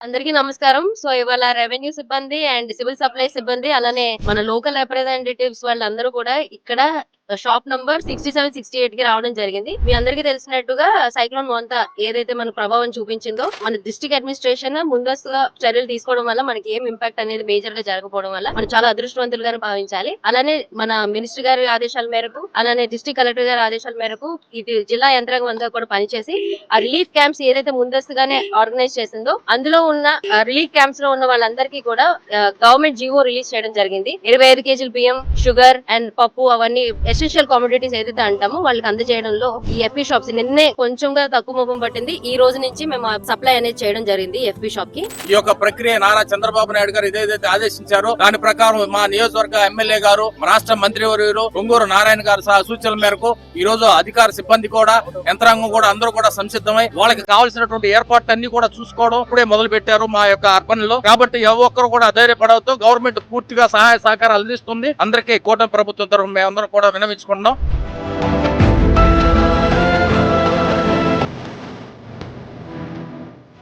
అందరికీ నమస్కారం. సో ఇవాళ రెవెన్యూ సిబ్బంది అండ్ సివిల్ సప్లై సిబ్బంది అలానే మన లోకల్ రిప్రజెంటేటివ్స్ వాళ్ళందరూ కూడా ఇక్కడ shop number sixty seven sixty ఎయిట్కి రావడం జరిగింది. మీ అందరికీ తెలిసినట్టుగా సైక్లోన్ మొంత ఏదైతే మన ప్రభావం చూపించిందో మన డిస్ట్రిక్ట్ అడ్మినిస్ట్రేషన్ ముందస్తుగా చర్యలు తీసుకోవడం వల్ల మనకి ఏం ఇంపాక్ట్ అనేది మేజర్గా జరగకపోవడం వల్ల మనం చాలా అదృష్టవంతులుగానే భావించాలి. అలానే మన మినిస్టర్ గారి ఆదేశాల మేరకు అలానే డిస్ట్రిక్ట్ కలెక్టర్ గారి ఆదేశాల మేరకు ఇది జిల్లా యంత్రాంగం అంతా కూడా పనిచేసి ఆ రిలీఫ్ క్యాంప్స్ ఏదైతే ముందస్తుగానే ఆర్గనైజ్ చేసిందో అందులో ఉన్న రిలీఫ్ క్యాంప్స్లో ఉన్న వాళ్ళందరికీ కూడా గవర్నమెంట్ జీవో రిలీజ్ చేయడం జరిగింది. ఇరవై ఐదు కేజీల బియ్యం షుగర్ అండ్ పప్పు అవన్నీ ఎసెన్షియల్ కామోడిటీస్ ఏదైతే అంటామో వాళ్ళకి అందజేయడంలో ఈ ఎఫ్పీ షాప్స్ నిన్నే కొంచెంగా తక్కువ ముఖం పట్టింది. ఈ రోజు నుంచి మేము సప్లై అనేది చేయడం జరిగింది ఎఫ్పి షాప్కి. ఈ యొక్క ప్రక్రియ నారా చంద్రబాబు నాయుడు గారు ఏదైతే ఆదేశించారో దాని ప్రకారం మా నియోజకవర్గ ఎమ్మెల్యే గారు రాష్ట్ర మంత్రివర్యులు పొంగూరు నారాయణ గారు సహా సూచనల మేరకు ఈ రోజు అధికార సిబ్బంది కూడా యంత్రాంగం కూడా అందరూ కూడా సంసిద్ధమై వాళ్ళకి కావాల్సినటువంటి ఏర్పాట్లన్నీ కూడా చూసుకోవడం ఇప్పుడే మొదలు పెట్టారు మా యొక్క అర్పణలో. కాబట్టి ఏ ఒక్కరు కూడా అధైర్యపడవద్దు. గవర్నమెంట్ పూర్తిగా సహాయ సహకారాలు అందిస్తుంది. అందరికీ కూటమి ప్రభుత్వం తరఫున మేమందరం కూడా వినవించుకుంటున్నాం